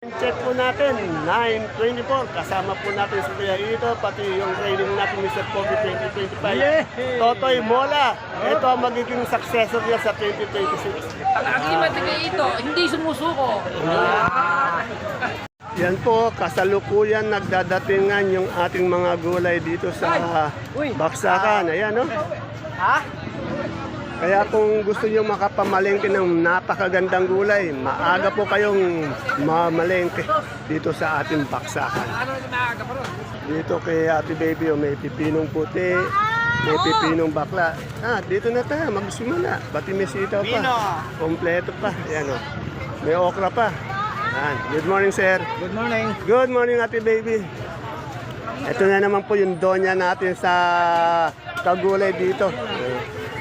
Check po natin, 924. Kasama po natin si Kuya Ito, pati yung training natin Mr. Pogi 2025. Totoy Mola. Ito ang magiging successor niya sa 2026. Ang akibat ni ito, hindi sumusuko. Yan po, kasalukuyan nagdadatingan yung ating mga gulay dito sa Baksakan. Ayan, no? Ha? Kaya kung gusto nyo makapamalengke ng napakagandang gulay, maaga po kayong mamalengke dito sa ating Baksakan. Ano? Dito kay Ate Baby, oh, may pipinong puti, may pipinong bakla. Ah, dito na tayo, magsimula. Pati may sitaw pa. Kompleto pa. Ayan, oh. May okra pa. Yan. Good morning, sir. Good morning. Good morning, Ate Baby. Ito na naman po yung donya natin sa Kagulay dito.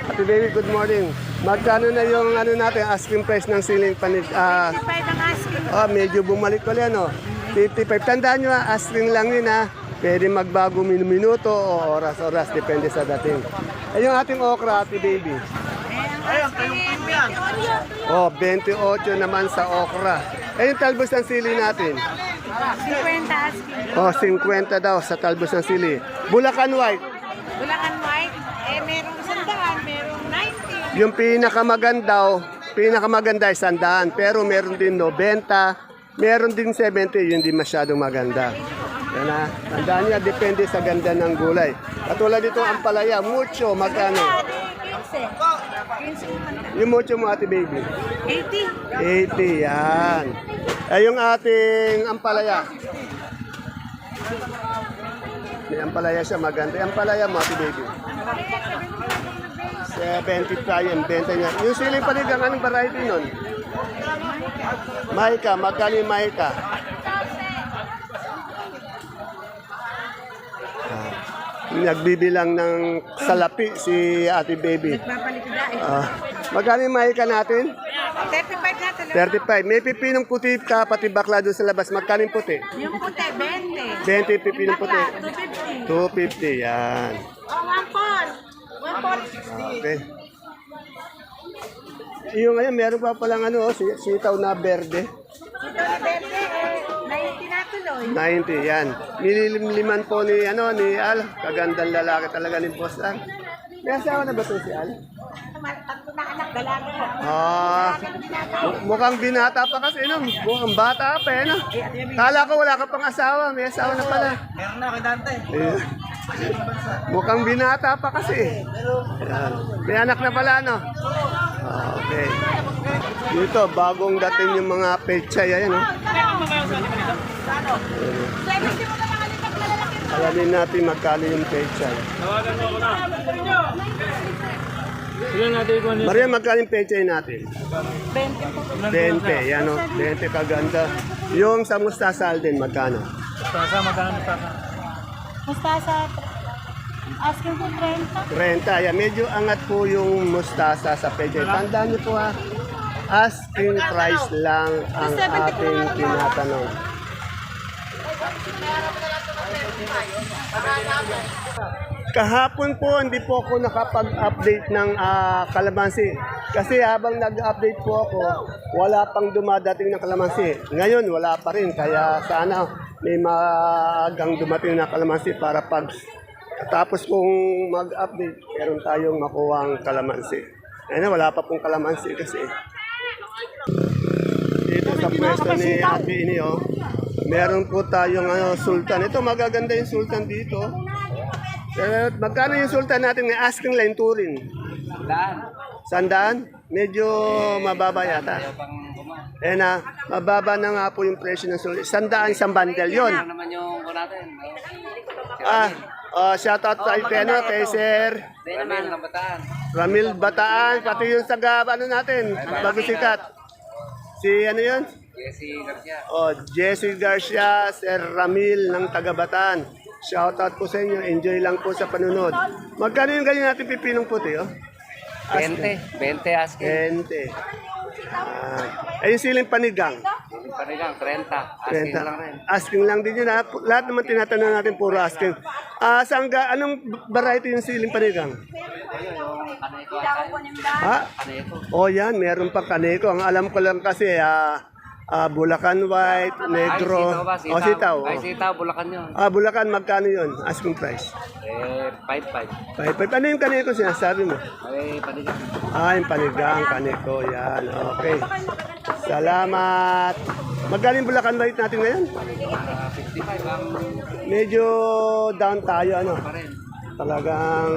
Ate Baby, good morning. Magkano na yung ano natin, asking price ng siling panig? Ah, ah, medyo bumalik ko yan, oh. 55. Tandaan nyo, ah, asking lang yun, ha. Pwede magbago min- minuto o oras-oras, depende sa dating. Eh, yung ating okra, Ate Baby. Oh, 28 naman sa okra. Eh, yung talbos ng sili natin. 50 asking. Oh, 50 daw sa talbos ng sili. Bulacan White. Bulacan White, Yung pinakamaganda, oh, pinakamaganda ay sandaan. Pero meron din 90, meron din 70, yun di masyadong maganda. Yan na. Tandaan niya, depende sa ganda ng gulay. Katulad dito ang palaya, mucho, magkano? 15. 15 man. Yung mucho mo, ate baby. 80. 80, yan. Ay, yung ating ampalaya. May ampalaya siya, maganda. Ampalaya mo, ate baby. 70 pa yung benta niya. Yung siling panigang, anong variety nun? Maika, magkano yung Maika? Ah, nagbibilang ng salapi si ate baby. Nagpapalit na eh. Ah, magkano yung Maika natin? 35 na talaga. 35. May pipinong puti ka, pati bakla doon sa labas. Magkano yung puti? Yung puti, 20. 20 pipinong puti. Bakla, 250. 250, yan. Oh, one pot. One pot. Okay. Yung ngayon, meron pa palang ano, oh, si- sitaw na berde. Ito na 20, eh, 90 na tuloy. 90, yan. Nililimliman po ni, ano, ni Al. Kagandang lalaki talaga ni Boss Al. May asawa na ba to si Al? Tatlo na anak, dalaga. Ah, mu- mukhang binata pa kasi, no? Mukhang bata pa, eh, no? Kala ko wala ka pang asawa, may asawa na pala. Meron na kay Dante. Eh, Mukhang binata pa kasi. Ayan. May anak na pala, no? Okay. Dito, bagong dating yung mga pechay, ayan, no? 70 mo na mga lipat malalaki. Alamin natin magkano yung pechay. Maria, magkano yung pechay natin? 20 po. 20, yan, no? 20 kaganda. Yung sa mustasal din, magkano? Sasa, magkano na sasa? Mustasa, asking po 30. 30. Yan, medyo angat po yung mustasa sa pechay. Tandaan niyo po ha, asking price lang ang ating tinatanong. Kahapon po, hindi po ako nakapag-update ng ah, kalamansi. Kasi habang nag-update po ako, wala pang dumadating ng kalamansi. Ngayon, wala pa rin. Kaya sana may maagang dumating na kalamansi para pag tapos kung mag-update, meron tayong makuwang kalamansi. Ayun, wala pa pong kalamansi kasi. Dito sa pwesto ni Ate Ini, oh, meron po tayong ano, sultan. Ito, magaganda yung sultan dito. Eh, magkano yung sultan natin ng asking line touring? Daan. Sandaan? Medyo mababa yata. Eh na, mababa na nga po yung presyo ng sultan. Sandaan isang bundle yon. Ano naman yung ko natin? Ah, oh, shout out kay, kay, ano, kay Sir. Ang bataan. Ramil Bataan, pati yung taga ano natin, bago sikat. Si ano yun? Jesse Garcia. Oh, Jesse Garcia, Sir Ramil ng taga Bataan. Shout out po sa inyo, enjoy lang po sa panunod. Magkano yung ganyan natin pipinong puti, oh? 20. 20 asking. 20. Ay, yung siling panigang. Hindi pa rin lang. 30. Asking 30. lang rin. Asking lang din yun. Ha? Lahat naman tinatanong natin puro asking. Ah, saan ga, anong variety yung siling panigang? Kaneko. Ha? Kaneko. Oh, yan, meron pa kaneko. Ang alam ko lang kasi, ah, ah, Bulacan White, Negro. Ay, sitaw ba? O, sitaw. Ay, oh. sitaw, Bulacan yun. Ah, Bulacan, magkano yun? Asking price. Eh, 5-5. Five, five. Ano yung kaniko sinasabi mo? Ay, panigang. Ah, yung panigang, kaniko. Yan, okay. Salamat. Magkano yung Bulacan White natin ngayon? Ah, 55 ang Medyo down tayo, ano? pa rin. Talagang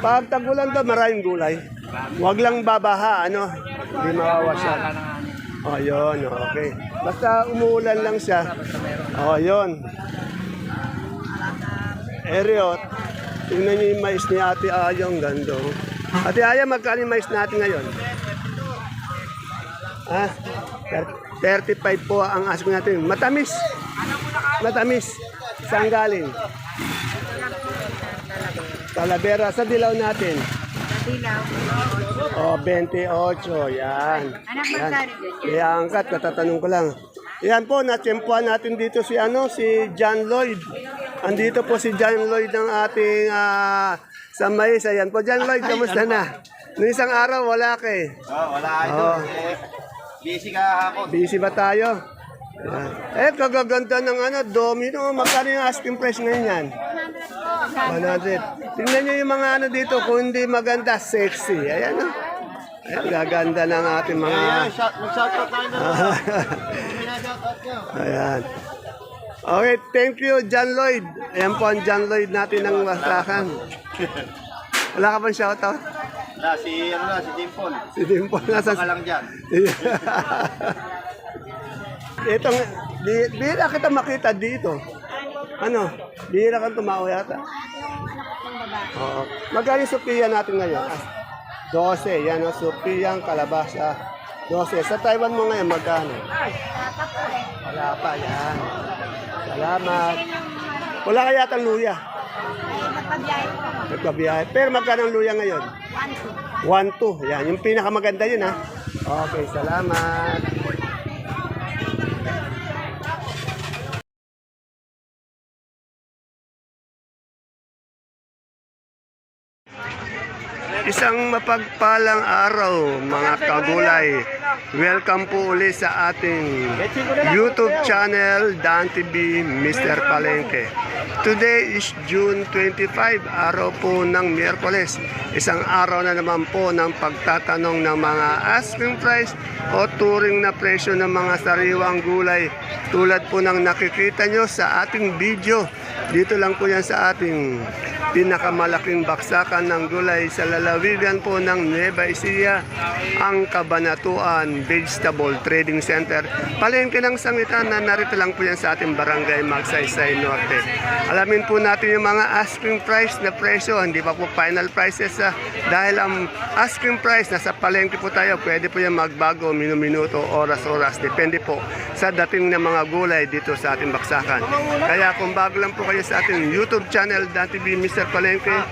pag tagulan daw, maraming gulay. Huwag lang babaha, ano? Hindi mawawasya. Oh, yun, okay. Basta umuulan lang siya. Oh, yun. Eriot, tingnan niyo yung mais ni Ate Aya, ang ganda. oh. Ate Aya, magkano mais natin ngayon? Ah, 35 po ang ask natin. Matamis. Matamis. Saan galing? Talavera sa dilaw natin. Dilaw. Oh, 28. Yan. Anak Yan. magkano din? Kaya angkat, katatanong ko lang. Yan po, natsempuan natin dito si ano, si John Lloyd. Andito po si John Lloyd ng ating ah, sa mais. Ayan po, John Lloyd, kamusta na? Noong isang araw, wala ka eh. Oh, wala idol. Oh. Eh, busy ka hapon. Busy ba tayo? Ayan. Eh, kagaganda ng ano, domino. Magkano yung asking price ngayon yan? 100. Tingnan nyo yung mga ano dito, kung hindi maganda, sexy. Ayan o. Ayan, gaganda ng ating mga... Ayan. Okay, thank you, John Lloyd. Ayan po ang John Lloyd natin ng Wasakan. Wala ka bang shoutout? Na, si, ano na, si Dimple. Si Dimple nasa... Baka lang dyan. Itong, di, bihira kita makita dito. Ano? Bihira kang tumao yata. Oo. Magkano Sophia natin ngayon? Ah, 12. Yan o, Sophia ang kalabasa. 12. Sa Taiwan mo ngayon, magkano? Wala pa, yan. Salamat. Wala kaya yata luya. Nagkabiyahe. Pero magkano ang luya ngayon? 1-2. Yan, yung pinakamaganda yun ha. Okay, salamat. Isang mapagpalang araw mga kagulay. Welcome po uli sa ating YouTube channel Dan TV Mr. Palengke. Today is June 25, araw po ng Miyerkules. Isang araw na naman po ng pagtatanong ng mga asking price o turing na presyo ng mga sariwang gulay. Tulad po ng nakikita nyo sa ating video. Dito lang po yan sa ating pinakamalaking baksakan ng gulay sa lalawigan po ng Nueva Ecija, ang Kabanatuan Vegetable Trading Center. Palengke ng sangitan na narito lang po yan sa ating barangay Magsaysay Norte. Alamin po natin yung mga asking price na presyo, hindi pa po final prices ah, dahil ang asking price nasa palengke po tayo, pwede po yan magbago minuminuto, oras-oras, depende po sa dating ng mga gulay dito sa ating baksakan. Kaya kung bago lang po kayo sa ating YouTube channel, Dan TV Mr. Palengke,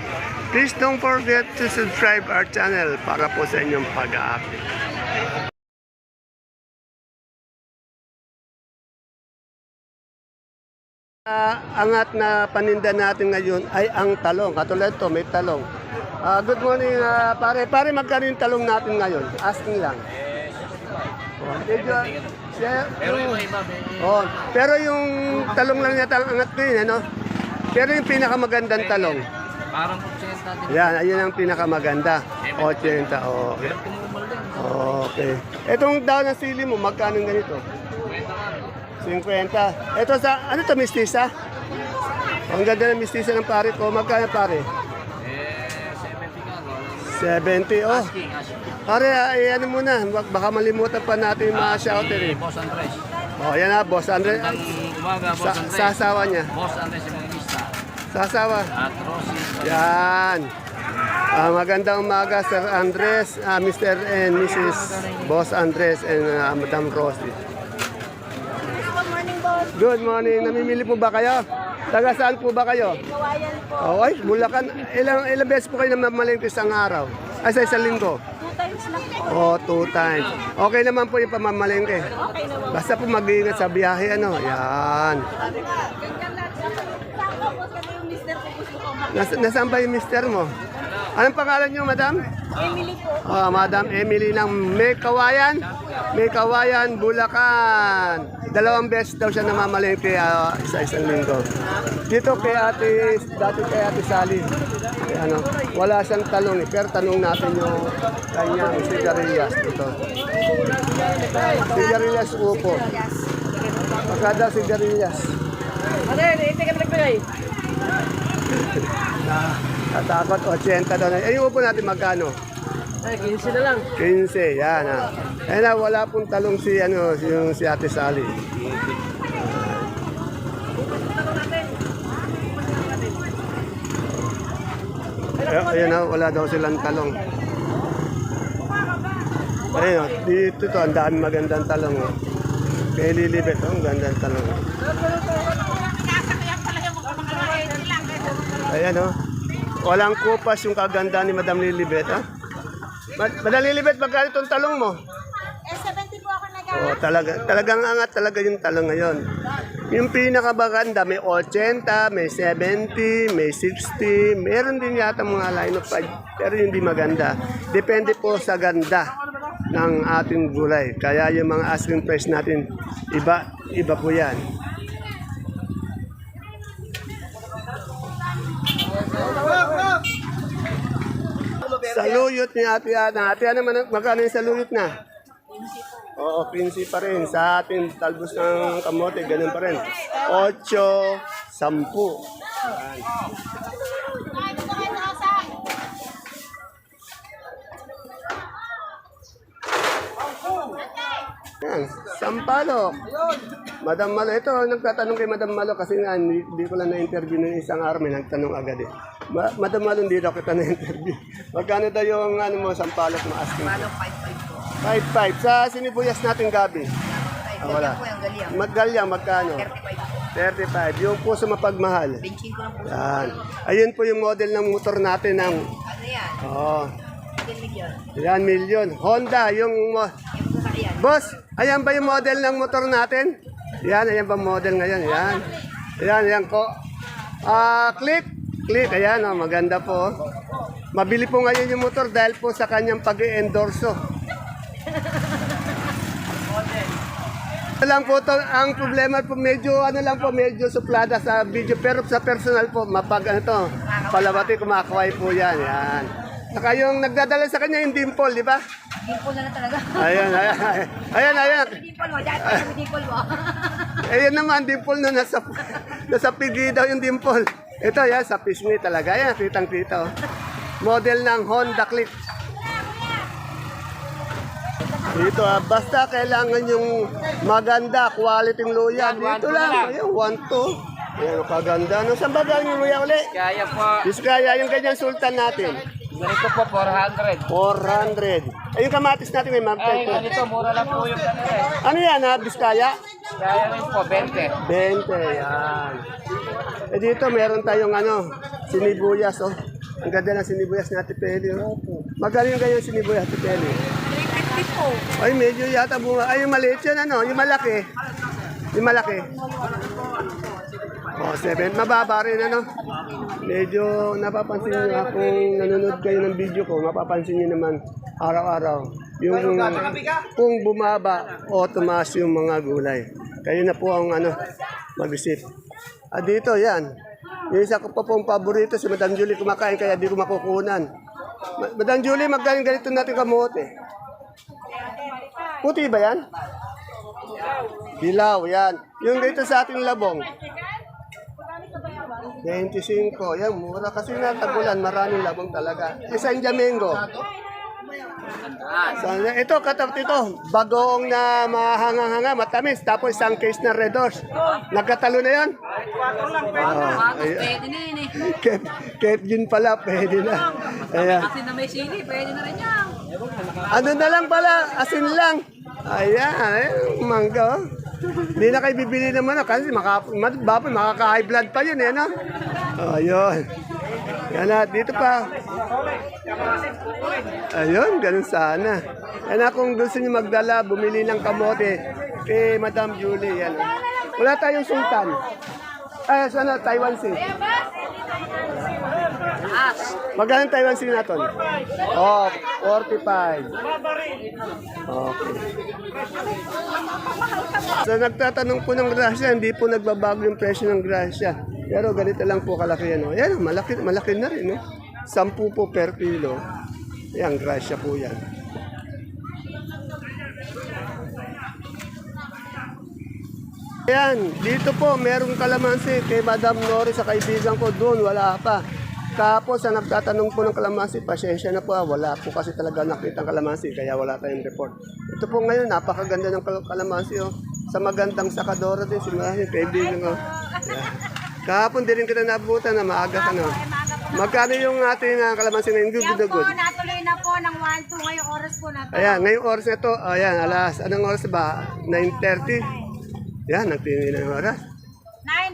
please don't forget to subscribe our channel para po sa inyong pag-update. Ah, angat na paninda natin ngayon ay ang talong. Katulad to, may talong. Ah, good morning, ah, pare. Pare, magkano yung talong natin ngayon? Asking lang. Oh, medyo, siya, yung, oh, pero yung talong lang yata ang angat ko yun, ano? Pero yung pinakamagandang talong, Parang 80 din. yan, ayun ang pinakamaganda. 80, okay. Okay. Itong daw ng sili mo, magkano ganito? 50. Ito sa, ano to, mistisa? Ang ganda ng mistisa ng pare ko. Magkano pare? Eh, 70 ka. 70. Oh, Asking, asking. pare, ay, ano muna, bak- baka malimutan pa natin yung mga shouter eh. Boss Andres. Oh, yan na, boss. Andre, Ang umaga, Boss sa, Andres. sasawa niya. Boss Andres Evangelista. Sasawa. At Rosie. Yan. Ah, magandang umaga, Sir Andres, ah, Mr. and Mrs. Boss Andres and ah, Madam Rosie. Good morning. Namimili po ba kayo? Taga saan po ba kayo? Kawayan po. Oh, ay, Bulacan. Ilang, ilang beses po kayo namamalingki sa araw? Ay, sa isang linggo? Two times lang po. Oh, two times. Okay naman po yung pamamalingki. Okay naman. Basta po mag-iingat sa biyahe, ano? Yan. Nas nasaan ba yung mister mo? Anong pangalan niyo, madam? Emily po. Ah, Madam Emily ng May Kawayan. May Kawayan, Bulacan. Dalawang beses daw siya namamalengke ah, isa-isang linggo. Dito kay ate, dati kay ate Sally. Eh, ano, wala siyang talong eh. Pero tanong natin yung kanyang sigarilyas. Ito. Sigarilyas upo. Magkada sigarilyas. Yun? Ito ka nagbigay. Katakot, 80 daw na. Eh, yung upo natin magkano? Ay, 15 na lang. 15, yan ah. Ayun na, wala pong talong si, ano, si- yung si Ate Sally. Ayun na, wala daw silang talong. Ayun, oh, dito to, ang dami magandang talong. Oh. Kay Lilibet, oh, ang gandang talong. Ayan oh. Walang kupas yung kaganda ni Madam Lilibet, ha? Mad Madam Lilibet, magkano itong talong mo? Eh, 70 po ako nag Oh, talaga, talagang angat talaga yung talong ngayon. Yung pinakamaganda, may 80, may 70, may 60, meron din yata mga line of 5, pero hindi maganda. Depende po sa ganda ng ating gulay. Kaya yung mga asking price natin, iba, iba po yan. Saluyot ni Ate Ana. Ate Ana, magkano yung saluyot na? Oo, 15 pa rin. Sa ating talbos ng kamote, ganun pa rin. 8, 10. Yan, sampalok. Madam Malo, ito, nagtatanong kay Madam Malo kasi nga, hindi, hindi ko lang na-interview ng isang araw, may nagtanong agad eh. Ma- Madam Malo, hindi daw kita na-interview. Magkano daw yung ano mo, sampalok mo asking? Ano, 5-5 po. 5-5. Sa sinibuyas natin gabi. Ah, wala. po yung galyang. Maggalya, magkano? 35 35. po. Yung puso mapagmahal. Benching ko lang po. Yan. Ayun po yung model ng motor natin ng Ano yan? oh, 10 million. yan million. Honda, yung Yung. Boss, ayan ba yung model ng motor natin? Yan, ayan ba model ngayon? Yan. Ayan, ayan ko. Ah, click. Click, ayan, oh, maganda po. Mabili po ngayon yung motor dahil po sa kanyang pag-endorso. Ito lang po to, ang problema po medyo ano lang po medyo suplada sa video pero sa personal po mapag ano to palabati kumakaway po yan yan saka yung nagdadala sa kanya yung dimple di ba Dimple na lang talaga. ayan ayan ayan ayan Dimple mo. Dahil pa dimple mo. ayan naman dimple na nasa nasa pigi daw yung dimple ito yan sa pisngi talaga yan kitang kita oh. model ng Honda Click dito ah, basta kailangan yung maganda, quality ng luya. Dito lang, ayun, 1, 2. Ayan, kaganda. Ano, saan ba galing yung luya ulit? Kaya po. Biskaya, yung ganyan sultan natin. Ganito po, 400. 400. Ay, yung kamatis natin may Ay, market. ganito, mura lang po yung kanila eh. Ano yan ha, Biskaya? Kaya rin po, 20. 20, yan. Eh dito, meron tayong ano, sinibuyas, oh. Ang ganda ng sinibuyas ni Ate Peli. Oh. Magaling yung ganyan sinibuyas, Ate Peli. 350 po. Ay, medyo yata bunga. Ay, yung maliit yun, ano? Yung malaki. Yung malaki. Oh, seven. Mababa rin, ano? Medyo napapansin nyo ha, kung nanonood kayo ng video ko, mapapansin nyo naman araw-araw. Yung kung bumaba o tumaas yung mga gulay. Kayo na po ang ano, mag-isip. Ah, dito, yan. Yung isa ko pa pong paborito, si Madam Julie kumakain, kaya di ko makukunan. Ma- Madam Julie, magkain ganito natin kamote. Puti ba yan? Dilaw, yan. Yung dito sa ating labong. 25. Yan, mura kasi natagulan. Maraming labong talaga. Isang Jamengo. So, ito, katat ito. Bagoong na mahanga-hanga, matamis. Tapos isang case na Red Horse. Nagkatalo na yan? Oh, Pwede na yun eh. Kev, Kev Jun pala, pwede na. Ayan. Kasi na may sili, pwede na rin yan. Ano na lang pala, asin lang. Ayan, eh, mangga. oh. Hindi na kayo bibili naman ano, kasi maka, makaka-high blood pa yun eh, no? Oh, ayun. Yan na, dito pa. Ayun, ganun sana. Yan na, kung gusto niyo magdala, bumili ng kamote kay Madam Julie. Yan. Wala tayong sultan. Ay, sana, Taiwan Sea. Magkano ang Taiwan Sea natin? Oh, 45. Okay. So nagtatanong po ng grasya, hindi po nagbabago yung presyo ng grasya. Pero ganito lang po kalaki yan. Oh. Yan, malaki, malaki na rin. No? 10 po per kilo. Yan, grasya po yan. Ayan, dito po, merong kalamansi kay Madam Nori sa kaibigan ko doon, wala pa. Tapos, sa nagtatanong po ng kalamansi, pasensya na po, ah, wala po kasi talaga nakita ang kalamansi, kaya wala tayong report. Ito po ngayon, napakaganda ng kal- kalamansi, oh. Sa magandang sakadora din, si Mahi, kaibigan ko. Yeah. Kahapon din rin kita nabutan na maaga ka, no? Magkano yung ating uh, kalamansi ngayon? Good, Yan good, po, good. natuloy na po ng 1-2 ngayong oras po na to. Ayan, ngayong oras na ito, ayan, alas, anong oras ba? 9.30? Yan, nagtingin na yung oras.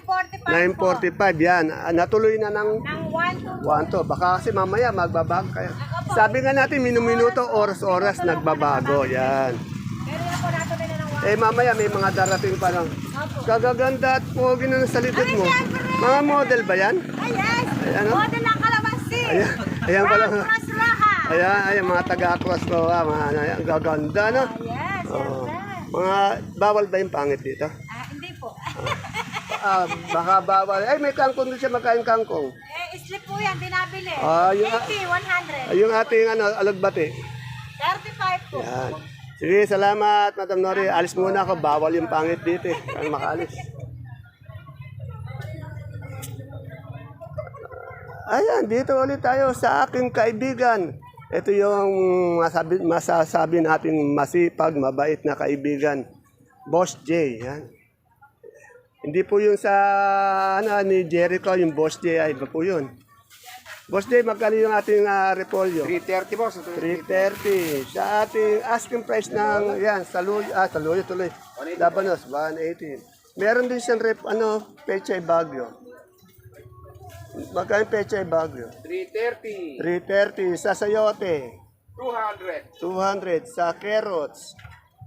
9.45 po. 9.45, yan. Ah, Natuloy na ng Ng 1-2. 1 to. Baka kasi mamaya magbabago kayo. Sabi nga natin, minuminuto, oras-oras nagbabago. Yan. Pero yan po, natuloy na ng 1. Eh mamaya may mga darating pa lang. Kagaganda at pogi na sa likod mo. Mga model ba yan? Ay, yes! Ayan, oh. Model ng kalamansi! Ayan, ayan pala. Ayan, ayan, mga taga-cross ko. Ah, mga, ayan, ang gaganda, no? Yes, Oo. yes, Mga, bawal ba yung pangit dito? Ah, hindi po. Ah, baka bawal. Ay, may kangkong din siya magkain kangkong. eh, slip po yan, dinabili. Ah, yung- 80, 100. Ay, yung ating ano, alagbati. 35 po. Yan. Sige, salamat, Madam Nori. Alis muna ako. Bawal yung pangit dito eh. Kaya makaalis. Ayan, dito ulit tayo sa aking kaibigan. Ito yung masabi, masasabi nating masipag, mabait na kaibigan. Boss J. Yan. Hindi po yung sa ano, ni Jericho, yung Boss J. Ay, iba po yun. Boss J, magkano yung ating uh, repolyo? 330 po. 330. Sa ating asking price ng, yan, saluyo, ah, saluyo tuloy. Labanos, 180. Meron din siyang rep, ano, pechay bagyo. Magkano yung pechay bagyo? 330. 330. Sa sayote, 200. 200. Sa carrots,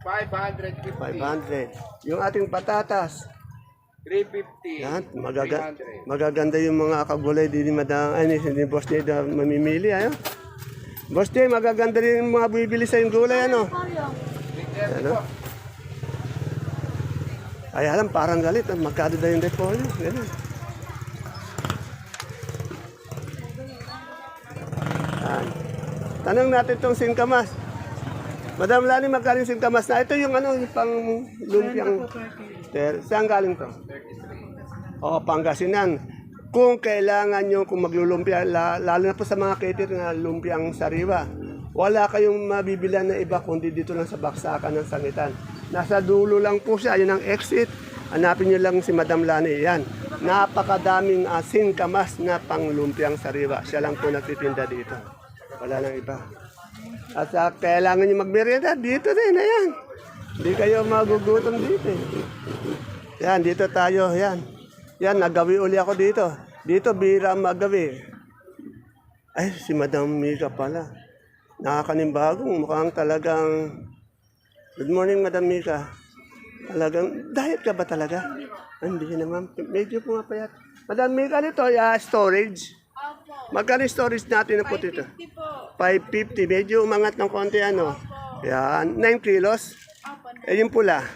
550. 500. Yung ating patatas, 350. yan, magaga 300. magaganda yung mga kagulay din ni Madam, ay, ni, Boss J na mamimili, ayo. Boss J, magaganda rin yung mga bibili sa yung gulay, ano? 330 Ano? Ay, alam, parang galit. ah, Magkano daw yung repolyo? Ganun. Tanong natin itong singkamas. Madam Lani, magkano yung singkamas na? Ito yung ano, yung pang lumpiang... Ter, saan galing to? O, Pangasinan. Kung kailangan nyo, kung maglulumpia, la- lalo na po sa mga cater na lumpiang sariwa, wala kayong mabibilan na iba kundi dito lang sa baksakan ng sangitan. Nasa dulo lang po siya, yun ang exit. Hanapin nyo lang si Madam Lani. Yan. Napakadaming asin kamas na panglumpiang sariwa. Siya lang po nagtitinda dito. Wala nang iba. At sa kailangan nyo magmerienda, dito din. Ayan. Hindi kayo magugutom dito. eh. Yan, dito tayo. Yan. Yan, nagawi uli ako dito. Dito, bira magawi. Ay, si Madam Mika pala. Nakakanibagong. Mukhang talagang... Good morning, Madam Mika. Talagang, diet ka ba talaga? Hindi naman. Medyo pumapayat. Madam Mika, nito, ya storage. Magkano storage natin na po dito? 550. Medyo umangat ng konti, ano? Yan. 9 kilos. Eh, yung pula.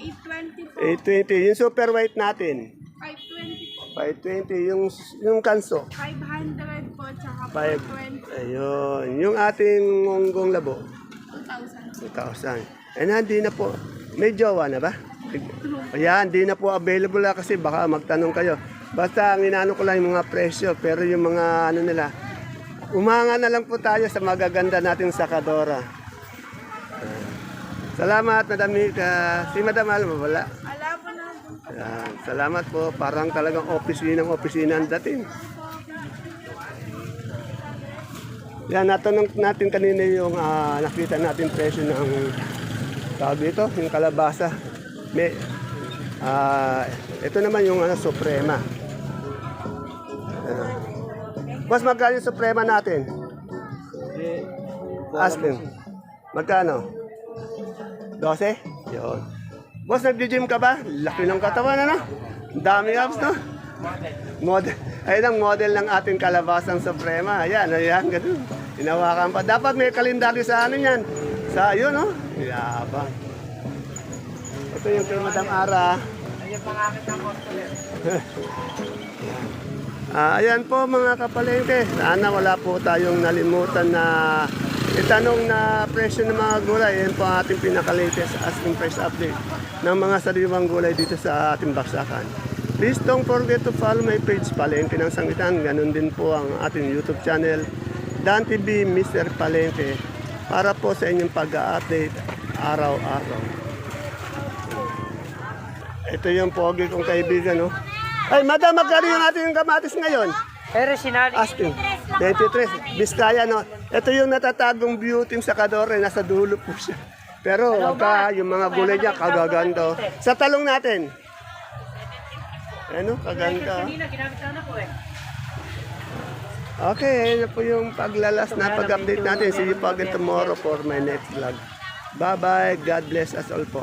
820 po. 820. Yung super white natin. 520 po. 520. Yung, yung kanso. 500 po, tsaka 5. Ayun. Yung ating munggong labo. 2,000. 2,000. Eh, na, di na po. May jowa na ba? Ayan, di na po available na kasi baka magtanong kayo. Basta ang inano ko lang yung mga presyo, pero yung mga ano nila, umanga na lang po tayo sa magaganda nating sakadora. Salamat, Madam Mika. Si Madam Alma, wala. Ayan, salamat po. Parang talagang opisina ng opisina ang dating. Yan, natanong natin kanina yung ah, nakita natin presyo ng tawag dito, yung kalabasa. May, ah, ito naman yung ano, suprema. Ayan. Boss, magkano yung suprema natin? Aspen. Magkano? 12? Yun. Boss, nag-gym ka ba? Laki ng katawan, ano? Dami abs, no? Model. Ayun ang model ng ating kalabasang suprema. Ayan, ayan, ganun. Hinawakan pa. Dapat may kalendaryo sa ano yan. Sa, yun, no? Yabang. Ito yung kay Madam Ara. Ah, ayan po mga kapalengke. Sana wala po tayong nalimutan na itanong na presyo ng mga gulay. Yan po ang ating pinaka-latest asking price update ng mga sariwang gulay dito sa ating baksakan. Please don't forget to follow my page Palengke ng Sangitan. Ganun din po ang ating YouTube channel Dan TV Mr. Palengke para po sa inyong pag-update araw-araw. Ito yung pogi kong kaibigan, no? Ay, madam, magkano yung ating kamatis ngayon? Pero sinali. Asking. 23. Biskaya, no? Ito yung natatagong beauty sa Kadore. Nasa dulo po siya. Pero wagka, yung mga gulay niya, kagaganda. Sa talong natin. Ano, kaganda. Eh. Okay, ayun po yung paglalas na pag-update natin. See you po again tomorrow for my next vlog. Bye-bye. God bless us all po.